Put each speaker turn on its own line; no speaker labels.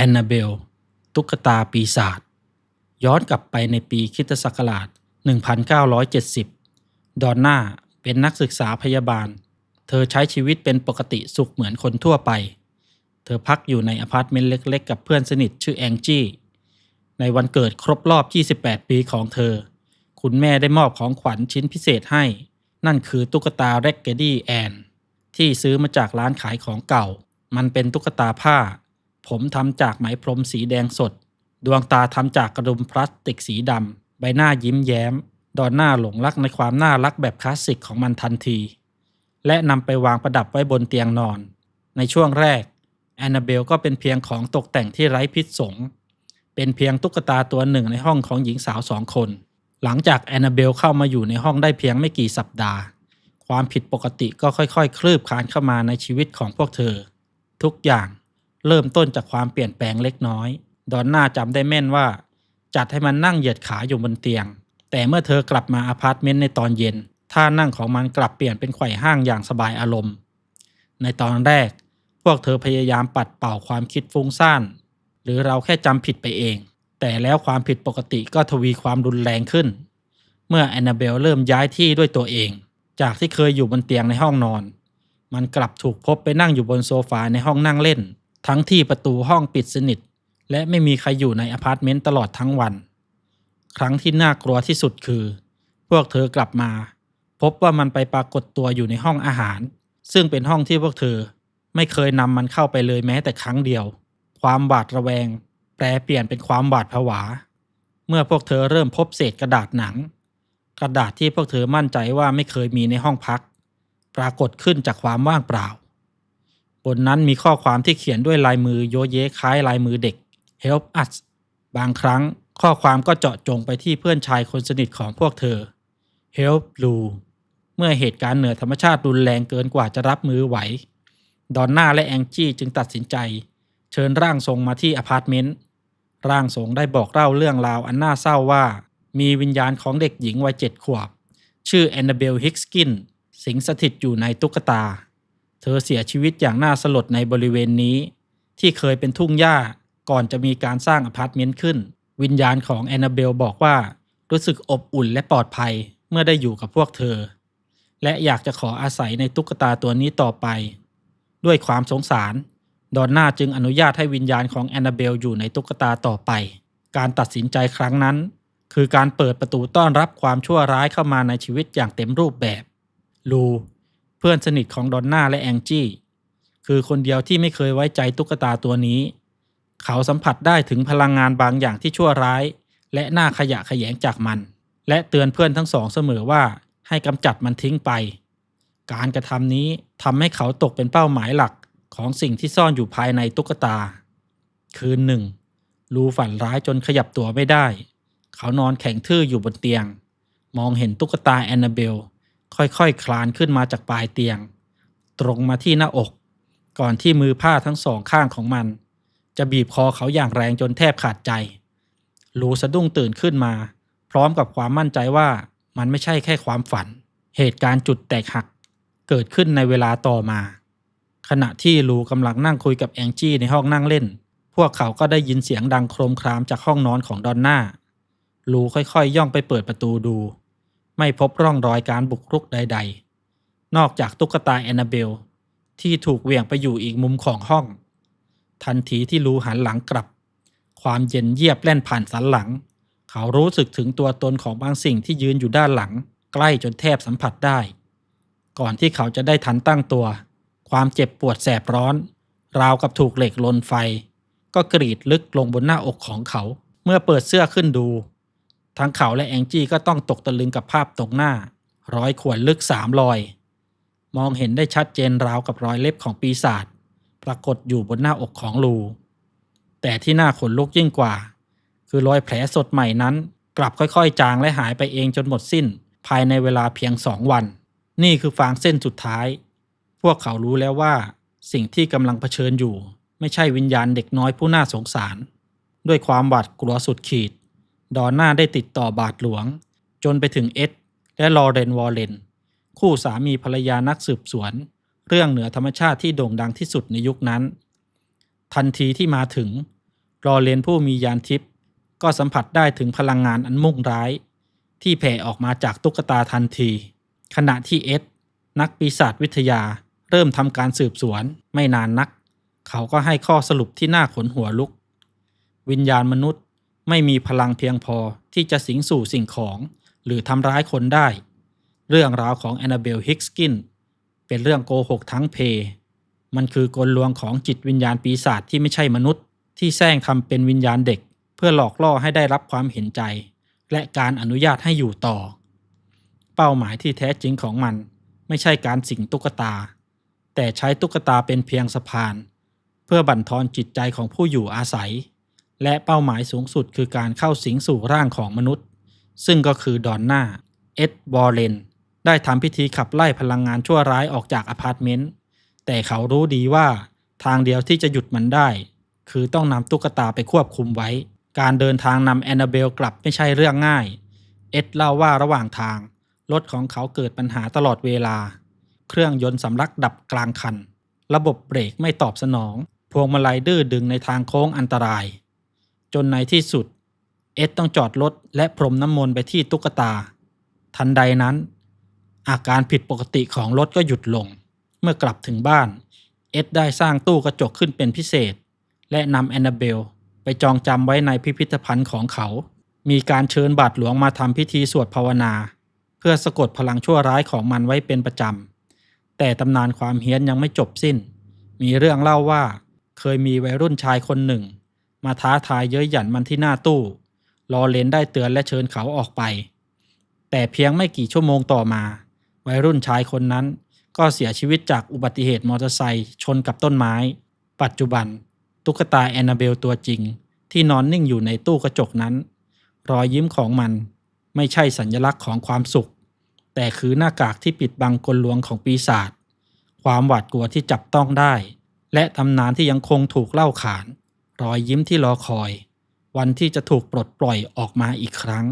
แอนนาเบล ตุ๊กตาปีศาจ ย้อนกลับไปในปีคริสตศักราช 1970 ดอนน่าเป็นนักศึกษาพยาบาล เธอใช้ชีวิตเป็นปกติสุขเหมือนคนทั่วไป เธอพักอยู่ในอพาร์ตเมนต์เล็กๆ กับเพื่อนสนิทชื่อแองจี้ ในวันเกิดครบรอบ 28 ปีของเธอ คุณแม่ได้มอบของขวัญชิ้นพิเศษให้ นั่นคือตุ๊กตาแร็กเกดี้แอนที่ซื้อมาจากร้านขายของเก่า มันเป็นตุ๊กตาผ้า ผมทำจากไหมพรมสีแดงสด ดวงตาทำจากกระดุมพลาสติกสีดำ ใบหน้ายิ้มแย้ม ดอนหน้าหลงรักในความน่ารักแบบคลาสสิกของมันทันที และนำไปวางประดับไว้บนเตียงนอน ในช่วงแรกแอนนาเบลก็เป็นเพียงของตกแต่งที่ไร้พิษสง เป็นเพียงตุ๊กตาตัวหนึ่งในห้องของหญิงสาวสองคน หลังจากแอนนาเบลเข้ามาอยู่ในห้องได้เพียงไม่กี่สัปดาห์ ความผิดปกติก็ค่อยๆ คลืบคลานเข้ามาในชีวิตของพวกเธอ ทุกอย่าง เริ่มต้นจากความเปลี่ยนแปลงเล็กน้อย ดอนน่าจำได้แม่นว่า จัดให้มันนั่งเหยียดขาอยู่บนเตียง แต่เมื่อเธอกลับมาอพาร์ตเมนต์ในตอนเย็น ท่านั่งของมันกลับเปลี่ยนเป็นไขว่ห้างอย่างสบายอารมณ์ ในตอนแรก พวกเธอพยายามปัดเป่าความคิดฟุ้งซ่าน หรือเราแค่จำผิดไปเอง แต่แล้วความผิดปกติก็ทวีความรุนแรงขึ้น เมื่อแอนนาเบลเริ่มย้ายที่ด้วยตัวเอง จากที่เคยอยู่บนเตียงในห้องนอน มันกลับถูกพบไปนั่งอยู่บนโซฟาในห้องนั่งเล่น ทั้งที่ประตูห้องปิดสนิท และไม่มีใครอยู่ในอพาร์ตเมนต์ตลอดทั้งวัน ครั้งที่น่ากลัวที่สุดคือ พวกเธอกลับมา พบว่ามันไปปรากฏตัวอยู่ในห้องอาหาร ซึ่งเป็นห้องที่พวกเธอไม่เคยนำมันเข้าไปเลยแม้แต่ครั้งเดียว ความหวาดระแวง แปลเปลี่ยนเป็นความหวาดผวา เมื่อพวกเธอเริ่มพบเศษกระดาษหนัง กระดาษที่พวกเธอมั่นใจว่าไม่เคยมีในห้องพัก ปรากฏขึ้นจากความว่างเปล่า บนนั้นมีข้อความที่เขียนด้วยลายมือโยเยคล้ายลายมือเด็ก Help us บางครั้งข้อความก็เจาะจงไปที่เพื่อนชายคนสนิทของพวกเธอ Help Lu เมื่อเหตุการณ์เหนือธรรมชาติรุนแรงเกินกว่าจะรับมือไหว ดอนน่าและแองจี้จึงตัดสินใจ เชิญร่างทรงมาที่อพาร์ตเมนต์ ร่างทรงได้บอกเล่าเรื่องราวอันน่าเศร้าว่า มีวิญญาณของเด็กหญิงวัยเจ็ดขวบ ชื่อแอนนาเบลฮิกสกิน สิงสถิตอยู่ในตุ๊กตา เธอเสียชีวิตอย่างน่าสลดในบริเวณนี้ ที่เคยเป็นทุ่งหญ้าก่อนจะมีการสร้างอพาร์ตเมนต์ขึ้น วิญญาณของแอนนาเบลบอกว่า รู้สึกอบอุ่นและปลอดภัยเมื่อได้อยู่กับพวกเธอ และอยากจะขออาศัยในตุ๊กตาตัวนี้ต่อไป ด้วยความสงสาร ดอนน่าจึงอนุญาตให้วิญญาณของแอนนาเบลอยู่ในตุ๊กตาต่อไป การตัดสินใจครั้งนั้น คือการเปิดประตูต้อนรับความชั่วร้ายเข้ามาในชีวิตอย่างเต็มรูปแบบ ลู เพื่อนสนิทของดอนน่าและแองจี้ คือคนเดียวที่ไม่เคยไว้ใจตุ๊กตาตัวนี้ เขาสัมผัสได้ถึงพลังงานบางอย่างที่ชั่วร้าย และน่าขยะขยงจากมัน และเตือนเพื่อนทั้งสองเสมอว่าให้กำจัดมันทิ้งไป การกระทำนี้ทำให้เขาตกเป็นเป้าหมายหลักของสิ่งที่ซ่อนอยู่ภายในตุ๊กตา คืนหนึ่งลูฝันร้ายจนขยับตัวไม่ได้ เขานอนแข็งทื่ออยู่บนเตียง มองเห็นตุ๊กตาแอนนาเบล ค่อยๆคคลานขึ้นมาจากปลายเตียง ตรงมาที่หน้าอก ก่อนที่มือผ้าทั้งสองข้างของมัน จะบีบคอเขาอย่างแรงจนแทบขาดใจลูสะดุ้งตื่นขึ้นมา พร้อมกับความมั่นใจว่ามันไม่ใช่แค่ความฝัน เหตุการณ์จุดแตกหัก เกิดขึ้นในเวลาต่อมา ขณะที่ลูกำลังนั่งคุยกับแองจี้ในห้องนั่งเล่น พวกเขาก็ได้ยินเสียงดังโครมครามจากห้องนอนของดอนน่าลูค่อยๆย่องไปเปิดประตูดู ไม่พบร่องรอยการบุกรุกใด ๆ นอกจากตุ๊กตาแอนนาเบล ที่ถูกเหวี่ยงไปอยู่อีกมุมของห้อง ทันทีที่ลูหันหลังกลับ ความเย็นเยียบแล่นผ่านสันหลัง เขารู้สึกถึงตัวตนของบางสิ่งที่ยืนอยู่ด้านหลัง ใกล้จนแทบสัมผัสได้ ก่อนที่เขาจะได้ทันตั้งตัว ความเจ็บปวดแสบร้อน ราวกับถูกเหล็กลนไฟ ก็กรีดลึกลงบนหน้าอกของเขา เมื่อเปิดเสื้อขึ้นดู ทั้งเขาและแองจี้ก็ต้องตกตะลึงกับภาพตรงหน้า ร้อยขวนลึกสามรอย มองเห็นได้ชัดเจนราวกับรอยเล็บของปีศาจปรากฏอยู่บนหน้าอกของลูแต่ที่น่าขนลุกยิ่งกว่า คือรอยแผลสดใหม่นั้น กลับค่อยๆ จางและหายไปเองจนหมดสิ้น ภายในเวลาเพียงสองวัน นี่คือฟางเส้นสุดท้าย พวกเขารู้แล้วว่า สิ่งที่กำลังเผชิญอยู่ ไม่ใช่วิญญาณเด็กน้อยผู้น่าสงสาร ด้วยความหวาดกลัวสุดขีด ดอนน่าได้ติดต่อบาทหลวง จนไปถึงเอ็ดและลอเรนวอลเลน คู่สามีภรรยานักสืบสวน เรื่องเหนือธรรมชาติที่โด่งดังที่สุดในยุคนั้น ทันทีที่มาถึงรอเลนผู้มียานทิพย์ก็สัมผัสได้ถึงพลังงานอันมุ่งร้าย ที่แผ่ออกมาจากตุ๊กตาทันที ขณะที่เอ็ดนักปีศาจวิทยาเริ่มทำการสืบสวนไม่นานนัก เขาก็ให้ข้อสรุปที่น่าขนหัวลุก วิญญาณมนุษย์ ไม่มีพลังเพียงพอที่จะสิงสู่สิ่งของ หรือทำร้ายคนได้ เรื่องราวของแอนนาเบลฮิกสกินเป็นเรื่องโกหกทั้งเพ มันคือกลลวงของจิตวิญญาณปีศาจที่ไม่ใช่มนุษย์ ที่แสร้งทำเป็นวิญญาณเด็ก เพื่อหลอกล่อให้ได้รับความเห็นใจ และการอนุญาตให้อยู่ต่อ เป้าหมายที่แท้จริงของมัน ไม่ใช่การสิงตุ๊กตา แต่ใช้ตุ๊กตาเป็นเพียงสะพาน เพื่อบั่นทอนจิตใจของผู้อยู่อาศัย และเป้าหมายสูงสุดคือการเข้าสิงสู่ร่างของมนุษย์ ซึ่งก็คือดอนน่า เอ็ดวอร์เรนได้ทำพิธีขับไล่พลังงานชั่วร้ายออกจากอพาร์ตเมนต์ แต่เขารู้ดีว่าทางเดียวที่จะหยุดมันได้ คือต้องนำตุ๊กตาไปควบคุมไว้ การเดินทางนำแอนนาเบลกลับไม่ใช่เรื่องง่าย เอ็ดเล่าว่าระหว่างทาง รถของเขาเกิดปัญหาตลอดเวลา เครื่องยนต์สำลักดับกลางคัน ระบบเบรกไม่ตอบสนอง พวงมาลัยดื้อดึงในทางโค้งอันตราย จนในที่สุด เอ็ดต้องจอดรถและพรมน้ำมนต์ไปที่ตุ๊กตา ทันใดนั้น อาการผิดปกติของรถก็หยุดลง เมื่อกลับถึงบ้าน เอ็ดได้สร้างตู้กระจกขึ้นเป็นพิเศษ และนำแอนนาเบลไปจองจำไว้ในพิพิธภัณฑ์ของเขา มีการเชิญบาทหลวงมาทำพิธีสวดภาวนา เพื่อสะกดพลังชั่วร้ายของมันไว้เป็นประจำ แต่ตำนานความเฮี้ยนยังไม่จบสิ้น มีเรื่องเล่าว่าเคยมีวัยรุ่นชายคนหนึ่ง มาท้าทายเย้ยหยันมันที่หน้าตู้รอเลนได้เตือนและเชิญเขาออกไป แต่เพียงไม่กี่ชั่วโมงต่อมา วัยรุ่นชายคนนั้น ก็เสียชีวิตจากอุบัติเหตุมอเตอร์ไซค์ชนกับต้นไม้ ปัจจุบัน ตุ๊กตาแอนนาเบลตัวจริง ที่นอนนิ่งอยู่ในตู้กระจกนั้น รอยยิ้มของมันไม่ใช่สัญลักษณ์ของความสุข แต่คือหน้ากากที่ปิดบังกลลวงของปีศาจความหวาดกลัวที่จับต้องได้ และตำนานที่ยังคงถูกเล่าขาน รอยยิ้มที่รอคอย วันที่จะถูกปลดปล่อยออกมาอีกครั้ง